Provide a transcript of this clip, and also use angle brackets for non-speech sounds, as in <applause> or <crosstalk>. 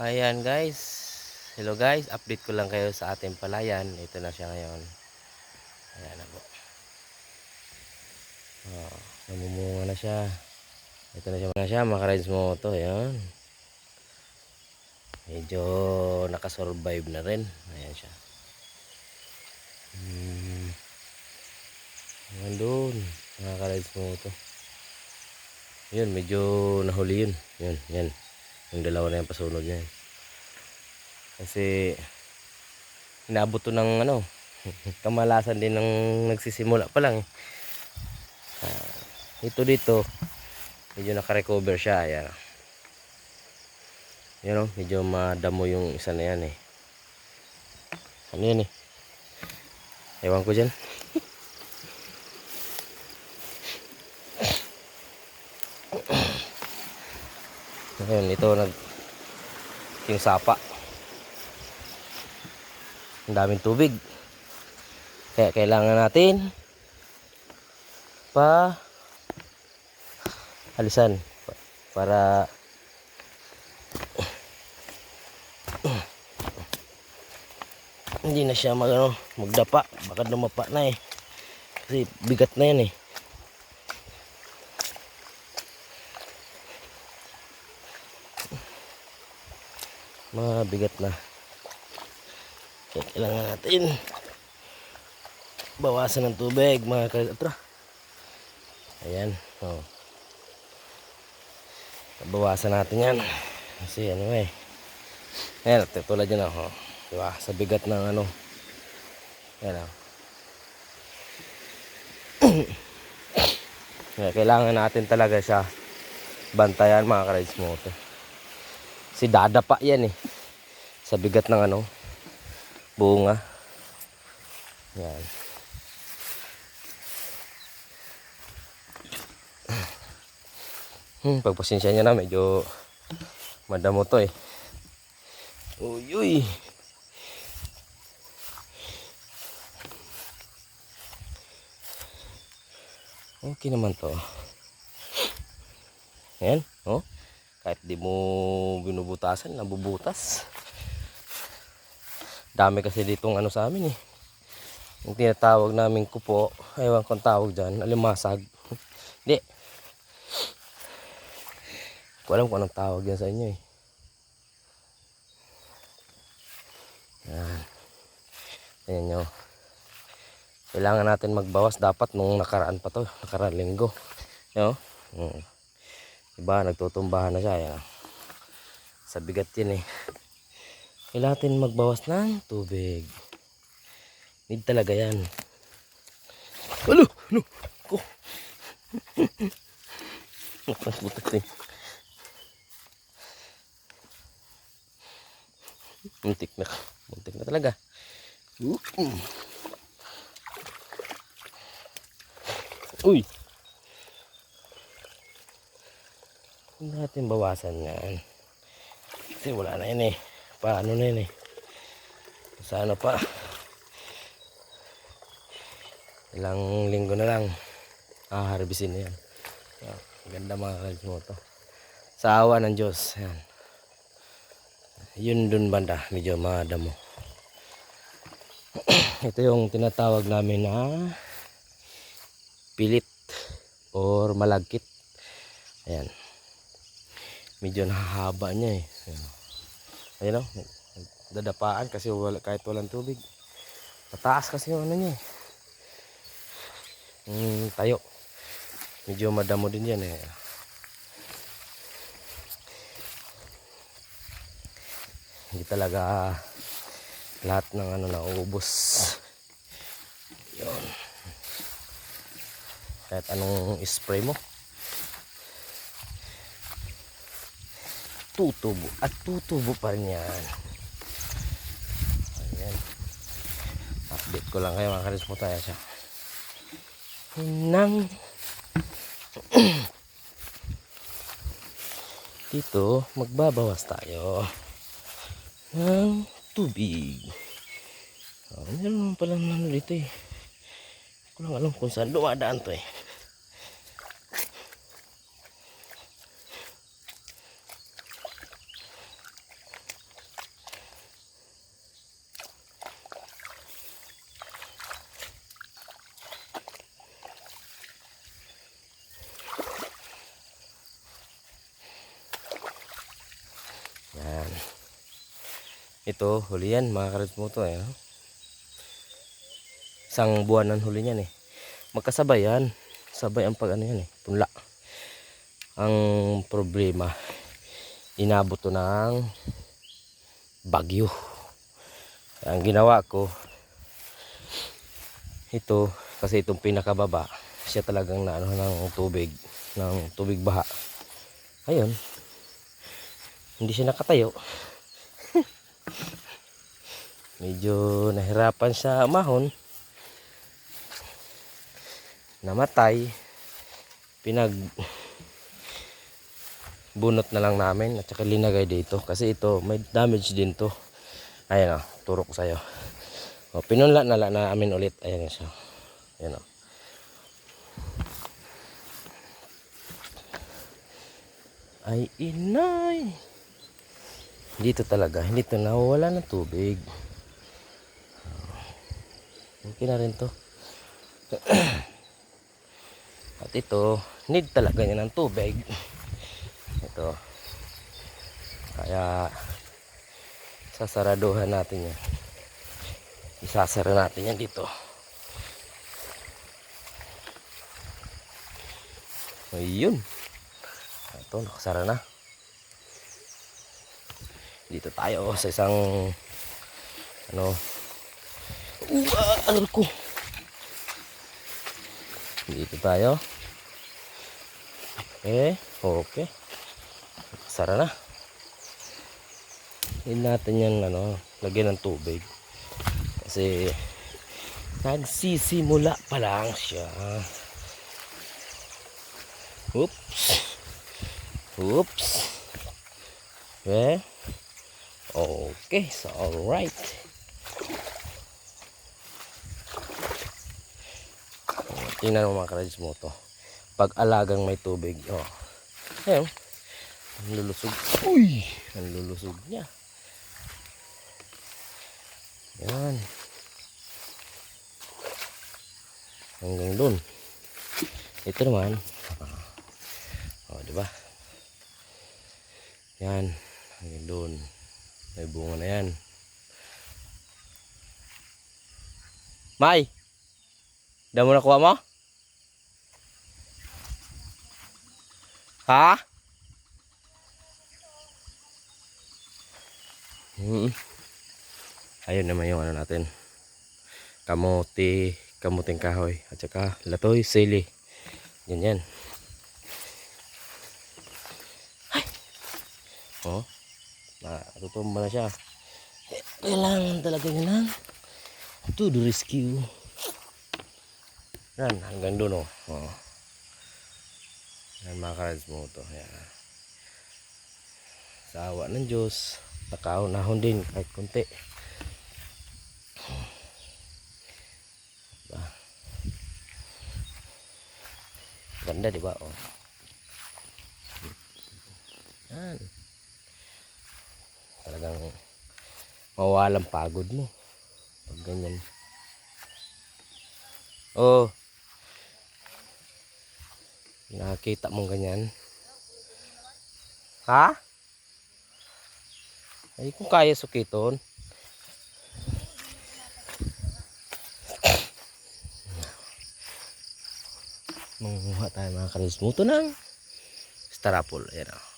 Ayan guys. Hello guys, update ko lang kayo sa ating palayan. Ito na siya ngayon. Ayan na po. Oh, namumunga na siya. Ito na siya na siya, makarides mo ito. Ayan. Medyo nakasurvive na rin. Ayan siya. Hmm. Ayan doon. Nakakarides mo ito. Yun, medyo nahuli yun. Yun, yan. Yung dalawa na yung pasunod niya. Kasi inabot to ng ano, <laughs> kamalasan din ng nagsisimula pa lang. eh. Ah, ito dito, medyo nakarecover siya. Ayan. Yan o, medyo madamo yung isa na yan eh. Ano yan eh? Ewan ko dyan. Ayun, ito nag yung sapa. Ang daming tubig. Kaya kailangan natin pa alisan pa- para hindi na siya mag, ano, magdapa baka dumapa na eh kasi bigat na yan eh mga bigat na. Kaya kailangan natin bawasan ng tubig mga kalatra. Ayan oh. bawasan natin yan. Kasi ano eh. Ayan tulad yan oh. diba sa bigat ng ano. Ayan oh. kaya kailangan natin talaga siya bantayan mga ka-rides motor si dada pa yan eh. Sa bigat ng ano bunga. Yan. Hmm, pagpasensya niya na medyo madamo to eh. Uy uy. Okay naman to. Yan oh kahit di mo binubutasan nabubutas. Dami kasi ditong ano sa amin eh. Yung tinatawag namin kupo aywan kong tawag dyan alimasag. <laughs> Hindi ko alam kung anong tawag yan sa inyo eh. Yan. Yan nyo kailangan natin magbawas. Dapat nung nakaraan pa to nakaraan linggo. Yun hmm. Diba, nagtutumbahan na siya. Ayan. Sa bigat yun eh. Kailangan magbawas ng tubig. Need talaga yan. Alo! Ano? Ko! <laughs> Butak eh. Muntik na. Muntik na talaga. Uy! Huwag natin bawasan yan. Kasi wala na yun eh. Paano na yun eh. Sana pa. Ilang linggo na lang. Ah, harbisin na yan. Yan. Ganda mga kalis mo to. Sa awa ng Diyos. Yan. Yun dun banda. Medyo madamo. <clears throat> Ito yung tinatawag namin na pilit or malagkit. Ayan medyo nahahaba niya eh. Ayan. Ayun o. Dadapaan kasi wala, kahit walang tubig. Mataas kasi yung ano niya eh. Yung tayo. Medyo madamo din yan eh. Hindi talaga lahat ng ano nauubos. Yun. Kahit anong spray mo. Tutubo. At tutubo pa rin yan. Ayan. Update ko lang kayo mga karis mo tayo siya nang <clears throat> dito magbabawas tayo ng tubig. Oh, meron naman palang ano dito eh. Ko lang alam kung saan dumadaan to eh Ito, huli yan mga karismoto eh. oh. Isang buwan ng huli niyan eh. Magkasabay yan. Sabay ang pag ano yan eh. Punla. Ang problema, inabot to ng bagyo. Ang ginawa ko, ito, kasi itong pinakababa, siya talagang na ano ng tubig, ng tubig baha. Ayun, hindi siya nakatayo. Medyo nahirapan siya umahon. Namatay. Pinag bunot na lang namin at saka linagay dito kasi ito may damage din to. Ayan o, turo ko sa'yo. O, pinunla na lang namin ulit. Ayan siya. Ayan o. Ay inay. Dito talaga, hindi to nawawala ng tubig. Okay na rin to. <clears throat> At ito, need talaga niya ng tubig. Ito. Kaya, sasaraduhan natin yan. Isasara natin yan dito. Ayun. Ito, nakasara na. Dito tayo sa isang ano Uh, ano ko? Dito tayo. Okay, okay. Sara na. Hindi natin yan ano, lagyan ng tubig. Kasi nagsisimula pa lang siya. Oops. Oops. Okay. Okay, so alright. Tingnan mo mga karajis mo to. Pag alagang may tubig. Oh. Ayun. Ang lulusog. Uy! Ang lulusog niya. Yan. Hanggang dun. Ito naman. Oh, di ba? Yan. Hanggang dun. May bunga na yan. Mai! Dah mo nakuha mo? Ha? Hmm. Ayun naman yung ano natin. Kamote, kamuting kahoy, at saka latoy, sili. Yan yan. Ay! Oh. Natutumba na siya. Kailangan talaga niya ng to the rescue. Yan, hanggang doon oh. oh. Yan mga karads mo to. Yan. Sa awa ng Diyos, nakaunahon din kahit konti. Diba? Ganda di ba? Oh. Yan. Talagang mawalang pagod mo. Pag ganyan. Oh. Nakakita mong ganyan. Ha? Ay, kung kaya sukiton. Manguha tayo mga karismuto ng starapol. Ayan o.